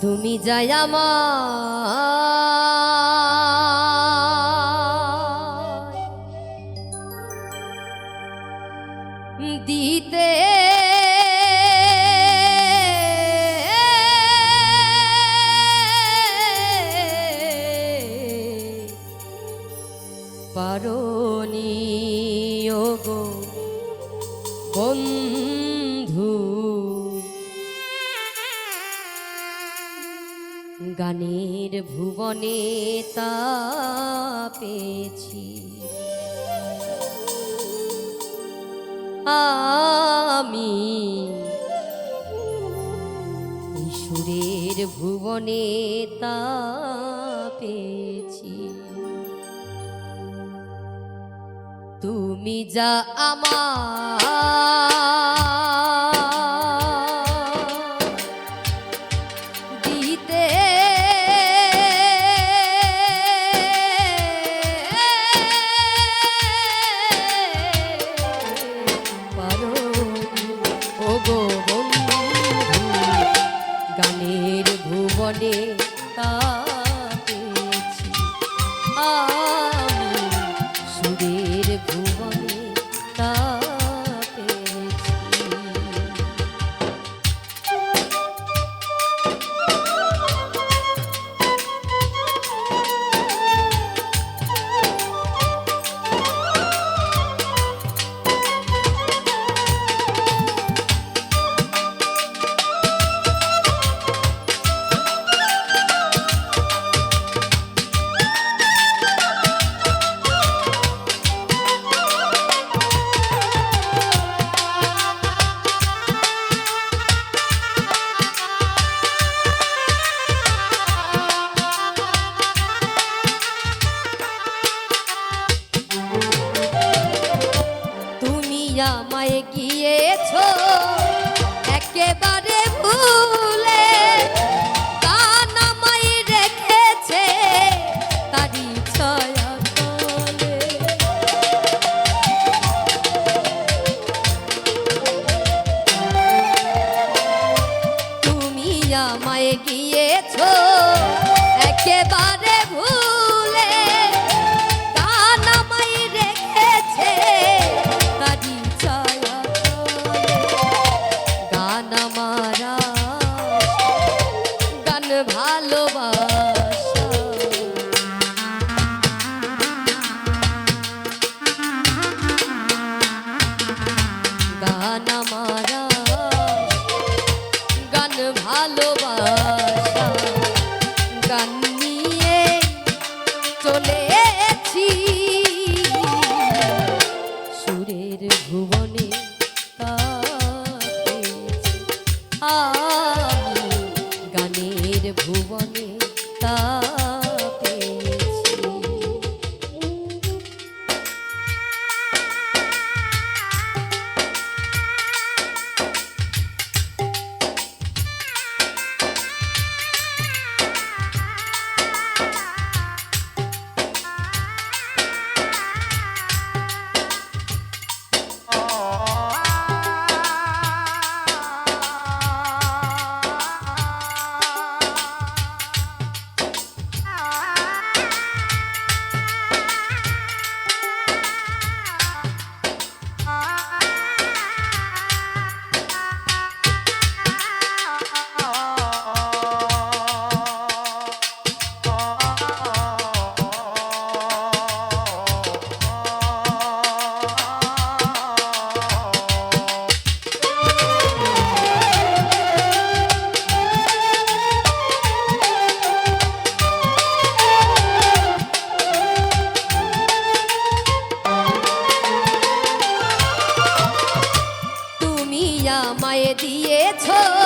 তুমি যাই আমার দিতে। পারনি গো বন্ধু। গানের ভুবনে তা পেয়েছি। আমি সুরের ভুবনে তা পেয়েছি। তুমি যা আমার ভুবনে আমায় গিয়েছ? গান গান নিয়ে চলেছি। সুরের ভুবনে গানের ভুবনে গেছো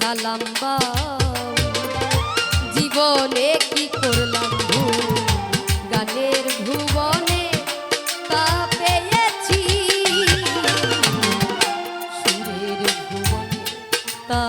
সালাম জীবনে কি করলাম গানের ভুবনে তা পেয়েছি। সুরের ভুবনে তা